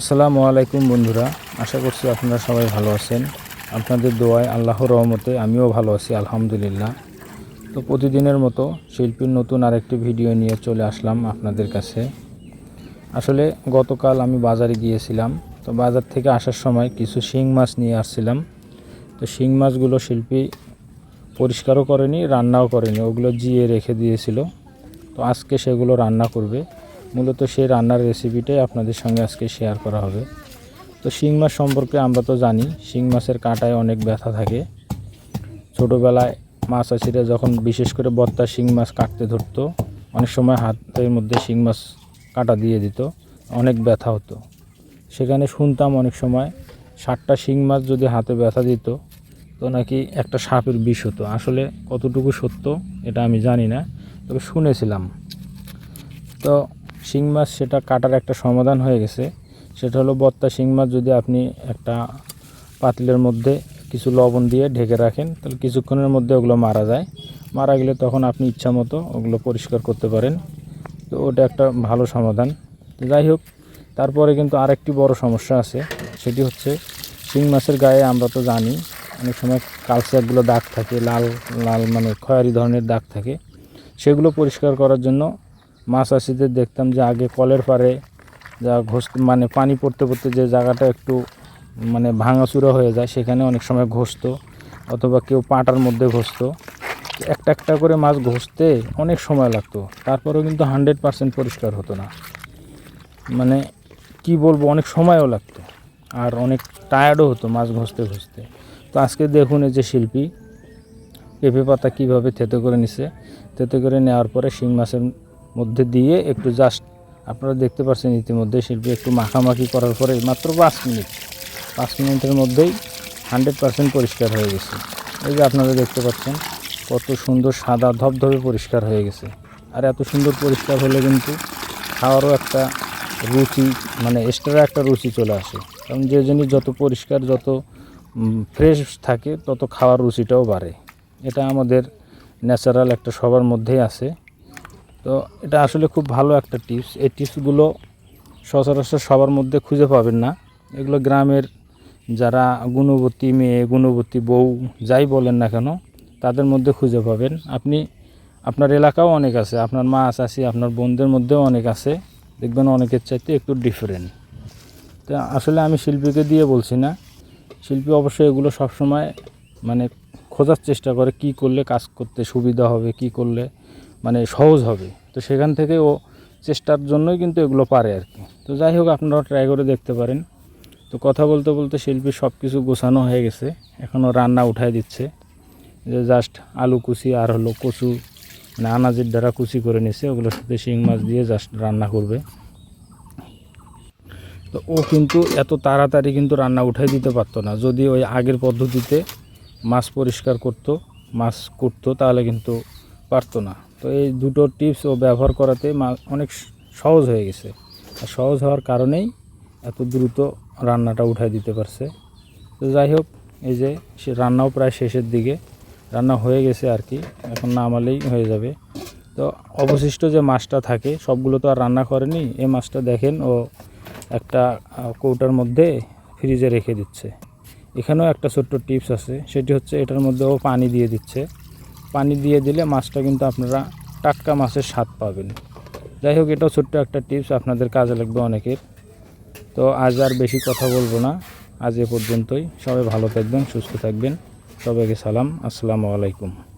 আসসালামু আলাইকুম বন্ধুরা, আশা করছি আপনারা সবাই ভালো আছেন। আপনাদের দোয়ায় আল্লাহর রহমতে আমিও ভালো আছি, আলহামদুলিল্লাহ। তো প্রতিদিনের মতো শিল্পীর নতুন আরেকটি ভিডিও নিয়ে চলে আসলাম আপনাদের কাছে। আসলে গতকাল আমি বাজারে গিয়েছিলাম, তো বাজার থেকে আসার সময় কিছু শিং মাছ নিয়ে আসছিলাম। তো শিং মাছগুলো শিল্পী পরিষ্কারও করেনি, রান্নাও করেনি, ওগুলো জিয়ে রেখে দিয়েছিল। তো আজকে সেগুলো রান্না করবে। মূলত সেই রান্নার রেসিপিটাই আপনাদের সঙ্গে আজকে শেয়ার করা হবে। তো শিং মাছ সম্পর্কে আমরা তো জানি, শিং মাছের কাঁটায় অনেক ব্যথা থাকে। ছোটোবেলায় মাছ আছিরা যখন বিশেষ করে বত্তা শিং মাছ কাটতে ধরতো, অনেক সময় হাতের মধ্যে শিং মাছ কাটা দিয়ে দিত, অনেক ব্যথা হতো। সেখানে শুনতাম অনেক সময় ষাটটা শিং মাছ যদি হাতে ব্যথা দিত, তো নাকি একটা সাপের বিষ হতো? আসলে কতটুকু সত্য, এটা আমি জানি না, তবে শুনেছিলাম। তো শিং মাছ সেটা কাটার একটা সমাধান হয়ে গেছে। সেটা হলো বত্তা শিং মাছ যদি আপনি একটা পাতিলের মধ্যে কিছু লবণ দিয়ে ঢেকে রাখেন, তাহলে কিছুক্ষণের মধ্যে ওগুলো মারা যায়। মারা গেলে তখন আপনি ইচ্ছা মতো ওগুলো পরিষ্কার করতে পারেন। তো ওটা একটা ভালো সমাধান। যাই হোক, তারপরে কিন্তু আরেকটি বড় সমস্যা আছে, সেটি হচ্ছে শিং মাছের গায়ে আমরা তো জানি, অনেক সময় কালচারগুলো দাগ থাকে, লাল লাল মানে খয়েরি ধরনের দাগ থাকে। সেগুলো পরিষ্কার করার জন্য মাছ চাষিদের দেখতাম যে আগে কলের পাড়ে যা ঘষ মানে পানি পড়তে পড়তে যে জায়গাটা একটু মানে ভাঙাচুরা হয়ে যায়, সেখানে অনেক সময় ঘষতো অথবা কেউ পাটার মধ্যে ঘষতো একটা একটা করে মাছ ঘষতে অনেক সময় লাগতো, তারপরেও কিন্তু হান্ড্রেড পার্সেন্ট পরিষ্কার হতো না। মানে কি বলব, অনেক সময়ও লাগতো, আর অনেক টায়ার্ডও হতো মাছ ঘষতে ঘষতে তো আজকে দেখুন এই যে শিল্পী, পেঁপে পাতা কীভাবে থেতে করে নিছে, থেতে করে নেওয়ার পরে শিং মাছের মধ্যে দিয়ে একটু জাস্ট আপনারা দেখতে পাচ্ছেন ইতিমধ্যে শিল্পী একটু মাখামাখি করার পরে মাত্র পাঁচ মিনিট। পাঁচ মিনিটের মধ্যেই হান্ড্রেড পার্সেন্ট পরিষ্কার হয়ে গেছে। এই যে আপনারা দেখতে পাচ্ছেন, কত সুন্দর সাদা ধবধবে পরিষ্কার হয়ে গেছে। আর এত সুন্দর পরিষ্কার হলে কিন্তু খাওয়ারও একটা রুচি মানে এক্সট্রা একটা রুচি চলে আসে। কারণ যে জিনিস যত পরিষ্কার, যত ফ্রেশ থাকে, তত খাওয়ার রুচিটাও বাড়ে। এটা আমাদের ন্যাচারাল একটা সবার মধ্যেই আছে। তো এটা আসলে খুব ভালো একটা টিপস এই টিপসগুলো সচরাচর সবার মধ্যে খুঁজে পাবেন না। এগুলো গ্রামের যারা গুণবতী মেয়ে, গুণবতী বউ, যাই বলেন না কেন, তাদের মধ্যে খুঁজে পাবেন। আপনি, আপনার এলাকাও অনেক আছে, আপনার মা চাষি আপনার বোনদের মধ্যেও অনেক আছে। দেখবেন অনেকের চাইতে একটু ডিফারেন্ট তো আসলে আমি শিল্পীকে দিয়ে বলছি না। শিল্পী অবশ্যই এগুলো সবসময় মানে খোঁজার চেষ্টা করে, কি করলে কাজ করতে সুবিধা হবে, কি করলে মানে সহজ হবে। তো সেখান থেকে ও চেষ্টার জন্যই কিন্তু এগুলো পারে আর কি। তো যাই হোক, আপনারাও ট্রাই করে দেখতে পারেন। তো কথা বলতে বলতে শিল্পী সব কিছু গোছানো হয়ে গেছে। এখনও রান্না উঠায় দিচ্ছে। যে জাস্ট আলু কুচি আর হলো কচু মানে আনাজের দ্বারা কুচি করে নিছে ওগুলোর সাথে শিং মাছ দিয়ে জাস্ট রান্না করবে। তো ও কিন্তু এত তাড়াতাড়ি কিন্তু রান্না উঠাই দিতে পারতো না। যদি ওই আগের পদ্ধতিতে মাছ পরিষ্কার করতো, মাছ করতো তাহলে কিন্তু পারতো না। তো এই দুটো টিপস ও ব্যবহার করাতে অনেক সহজ হয়ে গেছে। আর সহজ হওয়ার কারণেই এত দ্রুত রান্নাটা উঠাই দিতে পারছে। তো যাই হোক, এই যে সে রান্নাও প্রায় শেষের দিকে। রান্না হয়ে গেছে আর কি, এখন নামালেই হয়ে যাবে। তো অবশিষ্ট যে মাছটা থাকে, সবগুলো তো আর রান্না করেনি এই মাছটা দেখেন ও একটা কৌটার মধ্যে ফ্রিজে রেখে দিচ্ছে। এখানেও একটা ছোট্ট টিপস আছে, সেটি হচ্ছে এটার মধ্যেও পানি দিয়ে দিচ্ছে। পানি দিয়ে দিলে মাছটা কিন্তু আপনারা টাটকা মাছের স্বাদ পাবেন। যাই হোক, এটাও ছোট্ট একটা টিপস আপনাদের কাজে লাগবে অনেকের। তো আজ আর বেশি কথা বলব না। আজ এ পর্যন্তই। সবাই ভালো থাকবেন, সুস্থ থাকবেন। সবাইকে সালাম। আসসালামু আলাইকুম।